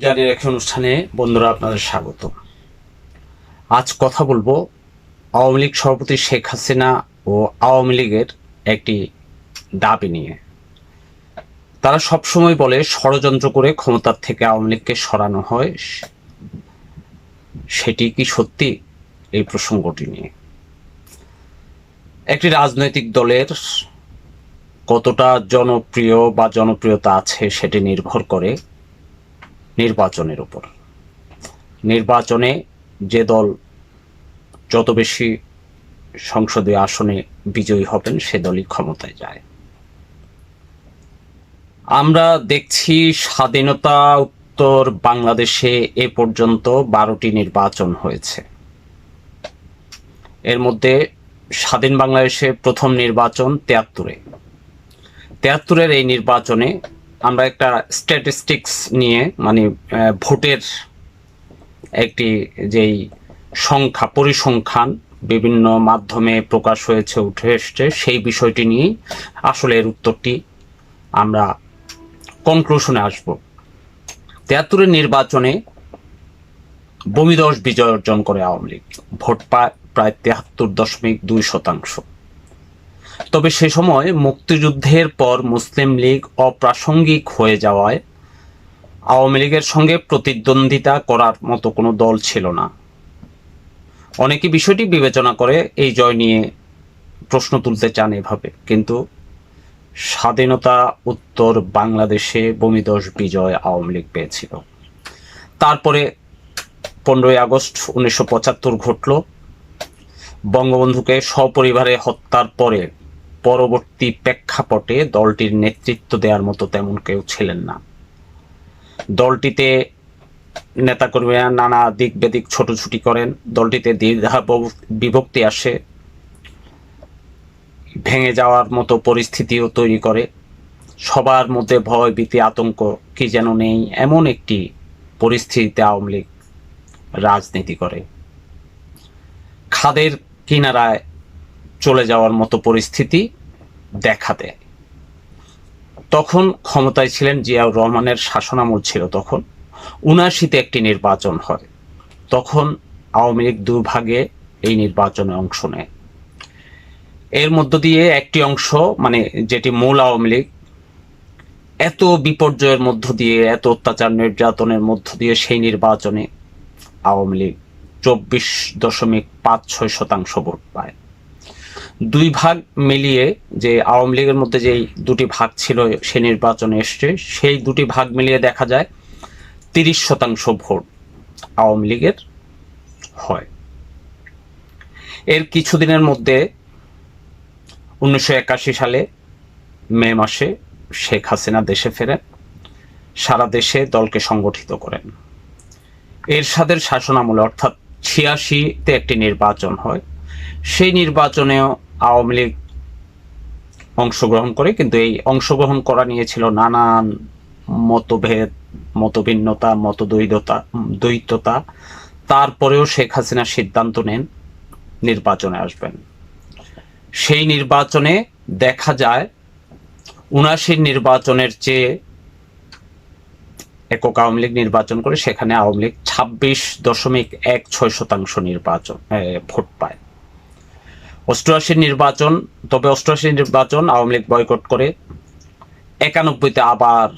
জারি রেখে অনুষ্ঠানে বন্ধুরা আপনাদের স্বাগত। আজ কথা বলব আওয়ামী লীগ সভাপতি শেখ হাসিনা ও আওয়ামী লীগের একটি দাবি নিয়ে। তারা সবসময় বলে ষড়যন্ত্র করে ক্ষমতার থেকে আওয়ামী লীগকে সরানো হয়। সেটি কি সত্যি? এই প্রসঙ্গটি নিয়ে। একটি রাজনৈতিক দলের কতটা জনপ্রিয় বা জনপ্রিয়তা আছে সেটি নির্ভর করে। নির্বাচনের উপর। নির্বাচনে যে দল যত বেশি সংসদীয় আসনে বিজয়ী হবেন, সে দলই ক্ষমতায় যায়। আমরা দেখছি স্বাধীনতা উত্তর বাংলাদেশে এ পর্যন্ত বারোটি নির্বাচন হয়েছে। এর মধ্যে স্বাধীন বাংলাদেশে প্রথম নির্বাচন তেয়াত্তরে। তেয়াত্তরের এই নির্বাচনে আমরা একটা স্ট্যাটিস্টিক্স নিয়ে মানে ভোটের একটি যেই সংখ্যা, পরিসংখ্যান বিভিন্ন মাধ্যমে প্রকাশ হয়েছে, উঠে এসছে, সেই বিষয়টি নিয়েই আসলে এর উত্তরটি আমরা কনক্লুশনে আসব। তেয়াত্তরের নির্বাচনে বমিদশ বিজয় অর্জন করে আওয়ামী লীগ। ভোট পায় প্রায় তেহাত্তর দশমিক দুই শতাংশ। তবে সে সময় মুক্তিযুদ্ধের পর মুসলিম লীগ অপ্রাসঙ্গিক হয়ে যাওয়ায় আওয়ামী লীগের সঙ্গে প্রতিদ্বন্দ্বিতা করার মতো কোনো দল ছিল না। অনেকে বিষয়টি বিবেচনা করে এই জয় নিয়ে প্রশ্ন তুলতে চান এভাবে, কিন্তু স্বাধীনতা, উত্তর বাংলাদেশে বমিদশ বিজয় আওয়ামী লীগ পেয়েছিল। তারপরে পনেরোই আগস্ট উনিশশো পঁচাত্তর ঘটল। বঙ্গবন্ধুকে সপরিবারে হত্যার পরে পরবর্তী প্রেক্ষাপটে দলটির নেতৃত্ব দেওয়ার মতো তেমন কেউ ছিলেন না। দলটিতে নেতাকর্মীরা নানা দিক বেদিক ছোটছুটি করেন, দলটিতে দ্বিধা বিভক্তি আসে, ভেঙে যাওয়ার মতো পরিস্থিতিও তৈরি করে। সবার মধ্যে ভয়, ভীতি, আতঙ্ক কি যেন নেই, এমন একটি পরিস্থিতিতে আওয়ামী লীগ রাজনীতি করে। খাদের কিনারায় চলে যাওয়ার মতো পরিস্থিতি দেখা দেয় তখন ক্ষমতায় ছিলেন জিয়াউর রহমানের শাসনামল ছিল তখন। উনাশিতে একটি নির্বাচন হয়। তখন আওয়ামী লীগ দুভাগে এই নির্বাচনে অংশ নেয়। এর মধ্য দিয়ে একটি অংশ মানে যেটি মূল আওয়ামী লীগ, এত বিপর্যয়ের মধ্য দিয়ে, এত অত্যাচার নির্যাতনের মধ্য দিয়ে সেই নির্বাচনে আওয়ামী লীগ চব্বিশ দশমিক পাঁচ ছয় শতাংশ ভোট পায়। দুই ভাগ মিলিয়ে যে আওয়ামী লীগের মধ্যে যেই দুটি ভাগ ছিল সে নির্বাচনে এসছে, সেই দুটি ভাগ মিলিয়ে দেখা যায় তিরিশ শতাংশ ভোট আওয়ামী লীগের হয়। এর কিছুদিনের মধ্যে উনিশশো একাশি সালে মে মাসে শেখ হাসিনা দেশে ফেরেন, সারা দেশে দলকে সংগঠিত করেন। এরশাদের শাসনামলে অর্থাৎ ছিয়াশিতে একটি নির্বাচন হয়। সেই নির্বাচনেও আওয়ামী লীগ অংশগ্রহণ করে, কিন্তু এই অংশগ্রহণ করা নিয়েছিল নানান মতভেদ, মতভিন্নতা, মতদ্বৈধতা, দ্বৈততা। তারপরেও শেখ হাসিনা সিদ্ধান্ত নেন নির্বাচনে আসবেন। সেই নির্বাচনে দেখা যায়, উনাশির নির্বাচনের চেয়ে একক আওয়ামী লীগ নির্বাচন করে সেখানে আওয়ামী লীগ ছাব্বিশ দশমিক এক ছয় শতাংশ নির্বাচন ভোট পায়। অষ্টআশির নির্বাচন, তবে অষ্টআশির নির্বাচন আওয়ামী লীগ বয়কট করে। একানব্বইতে আবার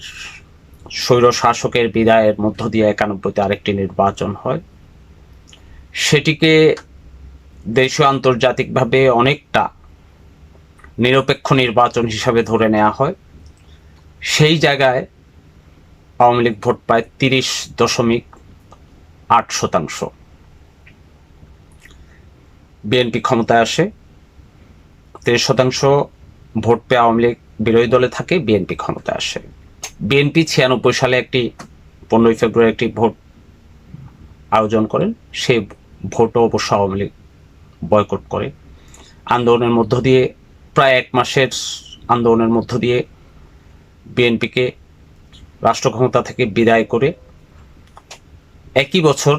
স্বৈর শাসকের বিদায়ের মধ্য দিয়ে একানব্বইতে আরেকটি নির্বাচন হয়। সেটিকে দেশীয় আন্তর্জাতিকভাবে অনেকটা নিরপেক্ষ নির্বাচন হিসাবে ধরে নেওয়া হয়। সেই জায়গায় আওয়ামী লীগ ভোট পায় তিরিশ দশমিক আট শতাংশ। বিএনপি ক্ষমতায় আসে তিরিশ শতাংশ ভোট পেয়ে আওয়ামী লীগ বিরোধী দলে থাকে, বিএনপি ক্ষমতায় আসে। বিএনপি ছিয়ানব্বই সালে একটি পনেরোই ফেব্রুয়ারি একটি ভোট আয়োজন করেন সেই ভোটও অবশ্য আওয়ামী লীগ বয়কট করে। আন্দোলনের মধ্য দিয়ে, প্রায় এক মাসের আন্দোলনের মধ্য দিয়ে বিএনপিকে রাষ্ট্র ক্ষমতা থেকে বিদায় করে, একই বছর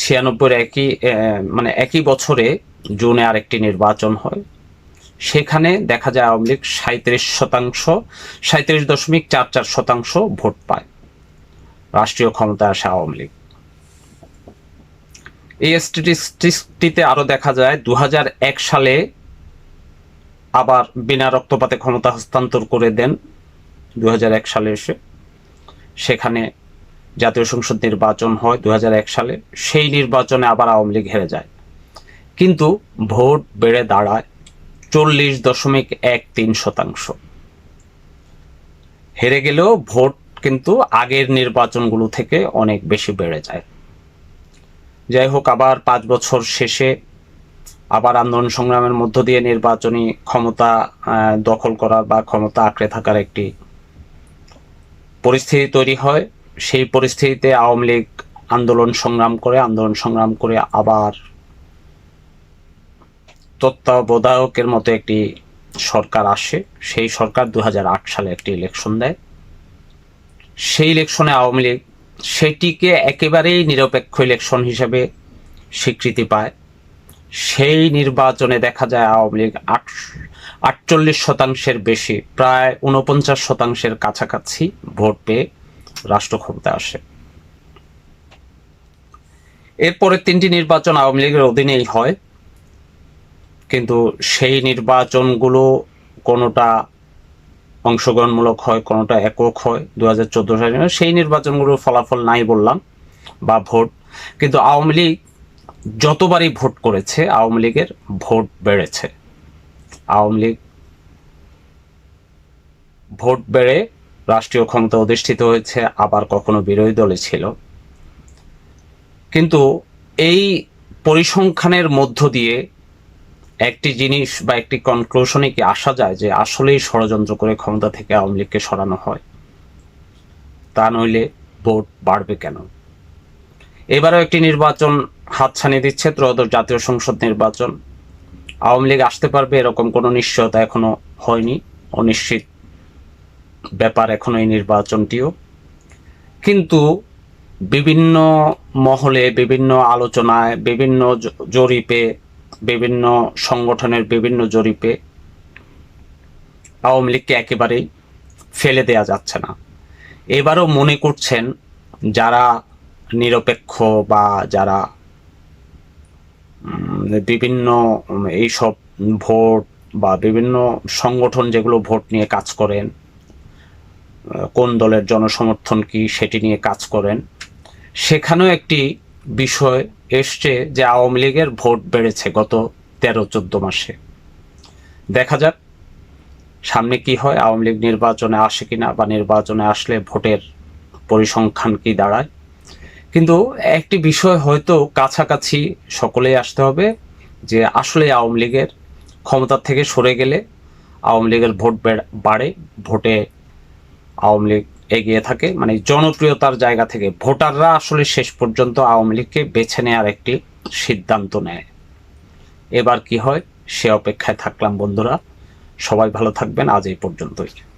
ছিয়ানব্বই একই মানে একই বছরে জুনে আরেকটি নির্বাচন হয়। সেখানে দেখা যায় আওয়ামী লীগ সাঁত্রিশ শতাংশ সাঁত্রিশ দশমিক চার চার শতাংশ ভোট পায়। রাষ্ট্রীয় ক্ষমতায় আসে আওয়ামী লীগ। এই স্ট্যাটিস্টিকটিতে আরও দেখা যায় দু হাজার এক সালে আবার বিনা রক্তপাতে ক্ষমতা হস্তান্তর করে দেন দু হাজার এক সালে এসে। সেখানে জাতীয় সংসদ নির্বাচন হয় দু হাজার এক সালে, সেই নির্বাচনে আবার আওয়ামী লীগ হেরে যায়। কিন্তু ভোট বেড়ে দাঁড়ায় চল্লিশ দশমিক এক তিন শতাংশ। হেরে গেলেও ভোট কিন্তু আগের নির্বাচনগুলো থেকে অনেক বেশি বেড়ে যায়। যাই হোক, আবার পাঁচ বছর শেষে আবার আন্দোলন সংগ্রামের মধ্য দিয়ে নির্বাচনী ক্ষমতা দখল করার বা ক্ষমতা আঁকড়ে থাকার একটি পরিস্থিতি তৈরি হয়। সেই পরিস্থিতিতে আওয়ামী লীগ আন্দোলন সংগ্রাম করে, আন্দোলন সংগ্রাম করে আবার তত্ত্বাবধায়কের মতো একটি সরকার আসে। সেই সরকার দু হাজার আট সালে একটি ইলেকশন দেয়। সেই ইলেকশনে আওয়ামী লীগ সেটিকে একেবারেই নিরপেক্ষ ইলেকশন হিসেবে স্বীকৃতি পায়। সেই নির্বাচনে দেখা যায় আওয়ামী লীগ আট, আটচল্লিশ শতাংশের বেশি, প্রায় উনপঞ্চাশ শতাংশের কাছাকাছি ভোট পেয়ে রাষ্ট্র ক্ষমতায় আসে। এরপরে তিনটি নির্বাচন আওয়ামী লীগের অধীনেই হয়, কিন্তু সেই নির্বাচনগুলো কোনোটা অংশগ্রহণমূলক হয়, কোনোটা একক হয় দু হাজার চোদ্দ সালে সেই নির্বাচনগুলোর ফলাফল নাই বললাম, বা ভোট। কিন্তু আওয়ামী লীগ যতবারই ভোট করেছে, আওয়ামী লীগের ভোট বেড়েছে। আওয়ামী লীগ ভোট বেড়ে রাষ্ট্রীয় ক্ষমতা অধিষ্ঠিত হয়েছে, আবার কখনো বিরোধী দলে ছিল। কিন্তু এই পরিসংখ্যানের মধ্য দিয়ে একটি জিনিস বা একটি কনক্লুশনে কি আসা যায় যে আসলেই ষড়যন্ত্র করে ক্ষমতা থেকে আওয়ামী লীগকে সরানো হয়? তা নইলে ভোট বাড়বে কেন? এবারও একটি নির্বাচন হাতছানি দিচ্ছে ত্রয়োদশ জাতীয় সংসদ নির্বাচন। আওয়ামী লীগ আসতে পারবে এরকম কোনো নিশ্চয়তা এখনও হয়নি, অনিশ্চিত ব্যাপার এখনও এই নির্বাচনটিও। কিন্তু বিভিন্ন মহলে, বিভিন্ন আলোচনায়, বিভিন্ন জরিপে, বিভিন্ন সংগঠনের বিভিন্ন জরিপে আওয়ামী লীগকে একেবারেই ফেলে দেয়া যাচ্ছে না। এবারও মনে করছেন যারা নিরপেক্ষ বা যারা বিভিন্ন এইসব ভোট বা বিভিন্ন সংগঠন যেগুলো ভোট নিয়ে কাজ করেন কোন দলের জনসমর্থন কি সেটি নিয়ে কাজ করেন। সেখানেও একটি বিষয় এসছে যে আওয়ামী লীগের ভোট বেড়েছে গত তেরো চোদ্দ মাসে। দেখা যাক সামনে কি হয়, আওয়ামী লীগ নির্বাচনে আসে কিনা বা নির্বাচনে আসলে ভোটের পরিসংখ্যান কি দাঁড়ায়। কিন্তু একটি বিষয় হয়তো কাছাকাছি সকলেই আসতে হবে যে আসলে আওয়ামী লীগের ক্ষমতার থেকে সরে গেলে আওয়ামী লীগের ভোট বাড়ে, ভোটে আওয়ামী লীগ এগিয়ে থাকে। মানে জনপ্রিয়তার জায়গা থেকে ভোটাররা আসলে শেষ পর্যন্ত আওয়ামী লীগকে বেছে নেওয়ার একটি সিদ্ধান্ত নেয়। এবার কি হয়? সে অপেক্ষায় থাকলাম বন্ধুরা। সবাই ভালো থাকবেন। আজ এই পর্যন্তই।